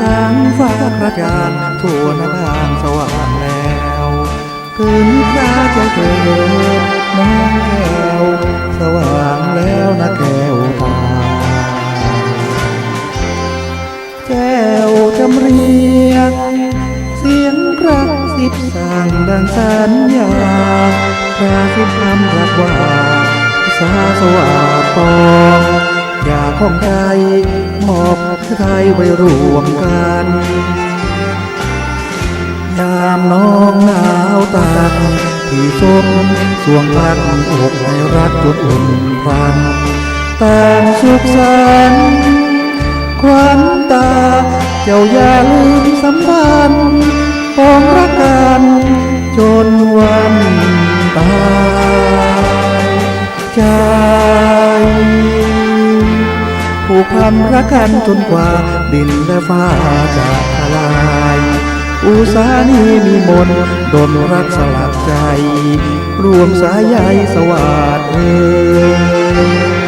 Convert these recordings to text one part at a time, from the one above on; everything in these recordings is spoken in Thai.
ฟ้าพระจางทั่วน้าบานสว่างแล้วคืนพระจะเกิดน้องแก้วสว่างแล้วนะแก้วตาแก้วจำเรียงเสียงกระซิบสั่งดังสัญญากระซิบคำรักว่าสาสว่าปองอย่าของใจมอ ไทยไว้รวมกัน ยามน้องหนาวตากที่สมสวงพันอกให้รักจนอุ่นพรันแต่งสุขสันต์ควันตา เจ้าอย่าลืมสัมพันธ์ปองรักกัน ผูกพันรักกันจนกว่า ดินและฟ้าจะทลาย อุสานีมีมนดนรักสลักใจ รวมสายใยสวัสดเอ่ย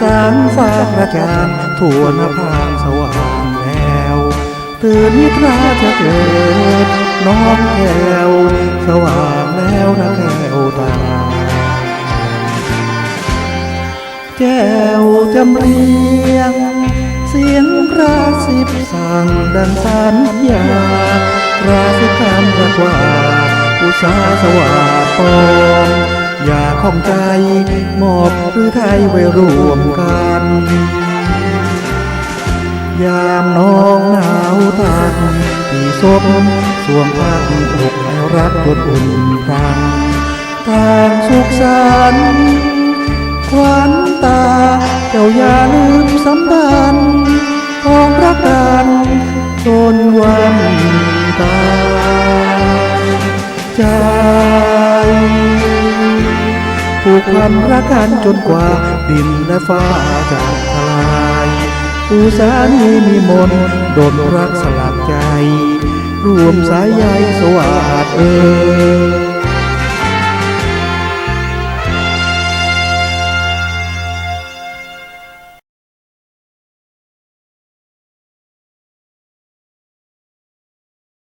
สางฟ้ากระจ่างทั่วหน้าผางสว่างแล้ว ตื่นนิทราจะเกิดน้องแก้วสว่างแล้วนะแก้วตาแก้วจำเรียง เสียงกระซิบสั่งดังสัญญากระซิบคำรักว่าอุสาสว่างปอง อย่าข้องใจมอบหรือไทยไว้รวมกัน ยามน้องหนาวตักที่ศพสวงพักอกแอวรักจนอุ่นพรังทางสุขสันต์ควัน ผูกพันรักกันจนกว่าดินและฟ้าจะทลายอุสานีมีมนโดนรักสลับใจ รวมสายใยสวัสดเอ่ย